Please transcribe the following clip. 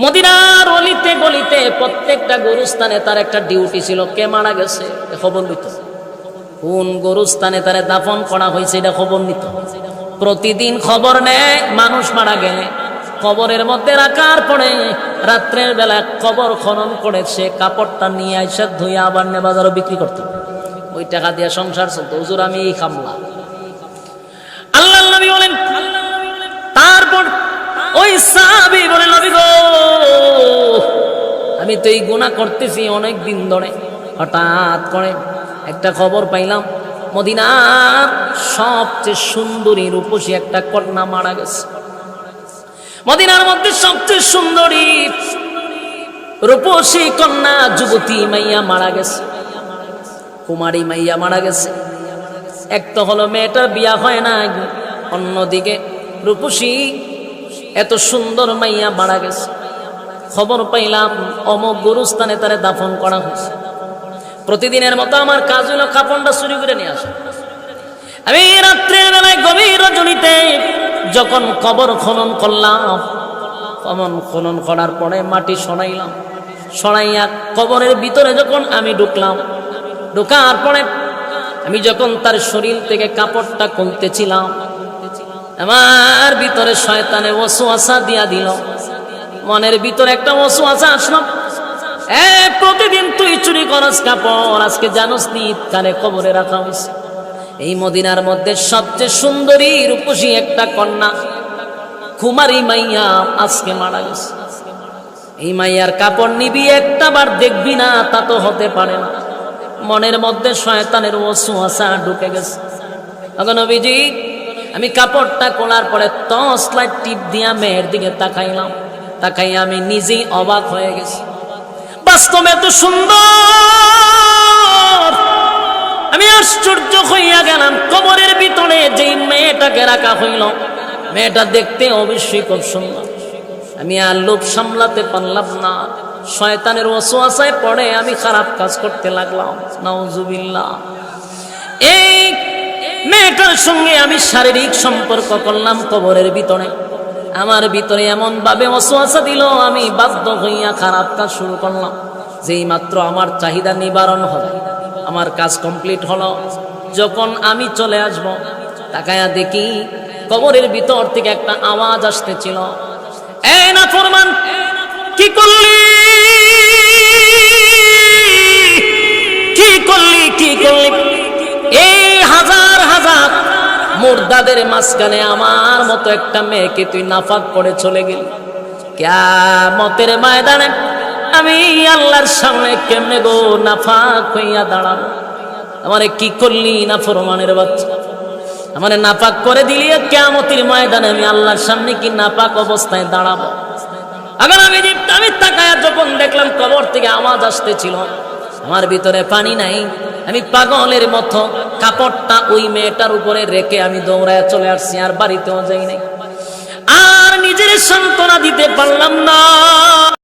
মদিনার অলিতে গলিতে প্রত্যেকটা গরুস্থানে তার একটা ডিউটি ছিল। কে মারা গেছে? খবর নিত। কোন গরুস্থানে তারে দাফন করা হয়েছে এটা খবর নিত। প্রতিদিন খবর নেয়, মানুষ মারা গেলে। কবরের মধ্যে রাখার পরে রাত্রের বেলা কবর খনন করে সে কাপড়টা নিয়ে আইসা ধুয়ে আবার নে বাজারও বিক্রি করতো। ওই টাকা দিয়ে সংসার চলতো। হুজুর, আমি এই খামলা। আল্লাহ নবী বলেন এই গুনাহ করতেছি অনেক দিন ধরে। হঠাৎ করে একটা খবর পাইলাম, মদিনার সবচেয়ে সুন্দরী রূপসী একটা কন্যা মারা গেছে। মদিনার মধ্যে সবচেয়ে সুন্দরী রূপসী কন্যা যুবতী মাইয়া মারা গেছে। কুমারী মাইয়া মারা গেছে। এক তো হলো মেয়েটার বিয়া হয় না অন্যদিকে রূপসী এত সুন্দর মাইয়া মারা গেছে। খবর পাইলাম, অমক গুরুস্থানে তারে দাফন করা হয়েছে। প্রতিদিনের মতো আমার কাজ হলো কাপড়টা চুরি করে নিয়ে আসা। আমি রাত্রের বেলায় গভীর রজনীতে যখন কবর খনন করলাম কমন খনন করার পরে মাটি সরাইলাম। সরাইয়া কবরের ভিতরে যখন আমি ঢুকলাম, ঢোকার পরে আমি যখন তার শরীর থেকে কাপড়টা খুলতেছিলাম, আমার ভিতরে শয়তানে ওসুয়াশা দিয়া দিল। মনের ভিতরে একটা ওসুয়াশা আসলো। এ, প্রতিদিন তুই চুরি করস কাপড়, আজকে জানোস নি কানে কবরে রাখা হয়েছে। এই মদিনার মধ্যে সবচেয়ে সুন্দরী রূপসী একটা কন্যা, কুমারী মাইয়া আজকে মারা গেছে। এই মাইয়ার কাপড় নিবি একটা বার দেখবি না, তা তো হতে পারে না। মনের মধ্যে শয়তানের ওসুয়াশা ঢুকে গেছে। নবীজি, আমি কাপড়টা কোলার পরে তসলাইট টিপ দিয়া মেয়ের দিকে তাকাইলাম। তাকাই আমি নিজেই অবাক হয়ে গেছি। বাস্তবে এত সুন্দর। আমি আশ্চর্য হইয়া গেলাম, কবরের ভিতরে যেই মেয়েটাকে রাখা হইল। মেয়েটা দেখতে অবশ্যই খুব সুন্দর। আমি আর লোভ সামলাতে পারলাম না। শয়তানের ওসোয়াশায় পড়ে আমি খারাপ কাজ করতে লাগলাম। নাউজুবিল্লাহ। এই মেয়েটার সঙ্গে আমি শারীরিক সম্পর্ক করলাম কবরের ভিতরে। আমার ভিতরে এমন ভাবে অসুয়াশা দিল, আমি বাধ্য হইয়া খারাপ কাজ শুরু করলাম। যেই মাত্র আমার চাহিদা নিবারণ হবে আমার কাজ কমপ্লিট হলো, যখন আমি চলে আসব, তাকায়া দেখি কবরের ভিতর থেকে একটা আওয়াজ আসতেছিল। এ না ফরমান মুর্দাদের মাঝখানে আমার মতো একটা মেয়েকে তুই নাফাক করে চলে গেলি। মতের ময়দানে আমি আল্লাহর সামনে কেমনে গো নাফাক হইয়া দাঁড়াবো? আমারে কি করলি না ফরমানের বাচ্চা? আমারে নাপাক করে দিলি কেমতির ময়দানে আমি আল্লাহর সামনে কি নাপাক অবস্থায় দাঁড়াবো? আবার আমি আমি তাকায়া যখন দেখলাম কবর থেকে আওয়াজ আসতেছিল, আমার ভিতরে পানি নাই, আমি পাগলের মতো কাপড়টা ওই মেয়েটার উপরে রেখে আমি দৌড়ায় চলে আসছি, আর বাড়িতেও যাই নাই। আর নিজের সান্ত্বনা দিতে পারলাম না।